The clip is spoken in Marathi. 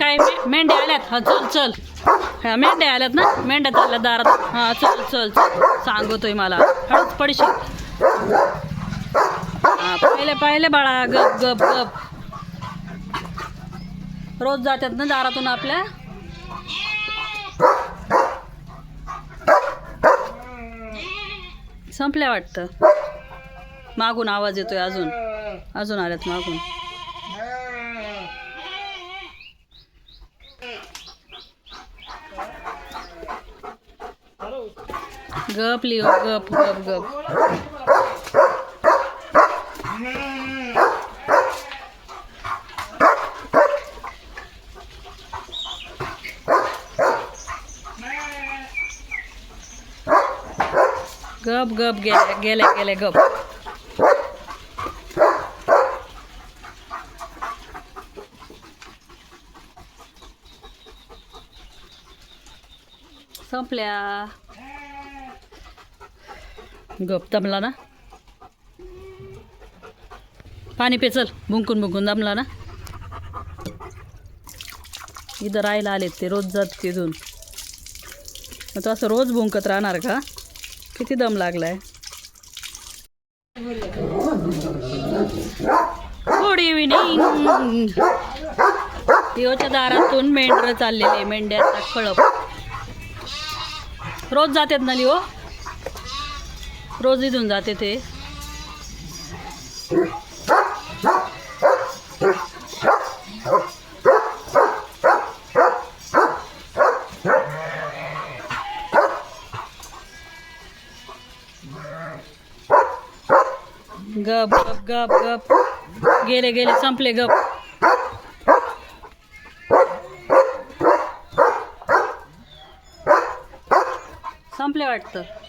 काय मे- मेंढ्या आल्यात. हा चल चल. हा मेंढ्या आल्यात ना? मेंढ्या चालल्या दारात. हा चल चल चल. सांगतोय मला. हळूच पडशील. हा पाहिले पाहिले बाळा. गप गप गप. रोज जातात ना दारातून आपल्या? संपल्या वाटतं. मागून आवाज येतोय अजून. अजून आल्यात मागून. गप लिओ गप गप गप. गप गप गेले गेले गेले गप. संपल्या. गप दमला ना. पाणी पेचल भुंकून भुंकून दमला ना. इथं राहायला आलेत ते रोज जात तिथून मग तो असं रोज भुंकत राहणार का? किती दम लागलाय. गुड इव्हिनिंग लिओच्या दारातून मेंढरं चाललेले मेंढ्याचा कळप रोज जातात ना लिओ? रोज इथून जाते ते. गप गप गप गप. गेले गेले संपले गप. संपले वाटतं.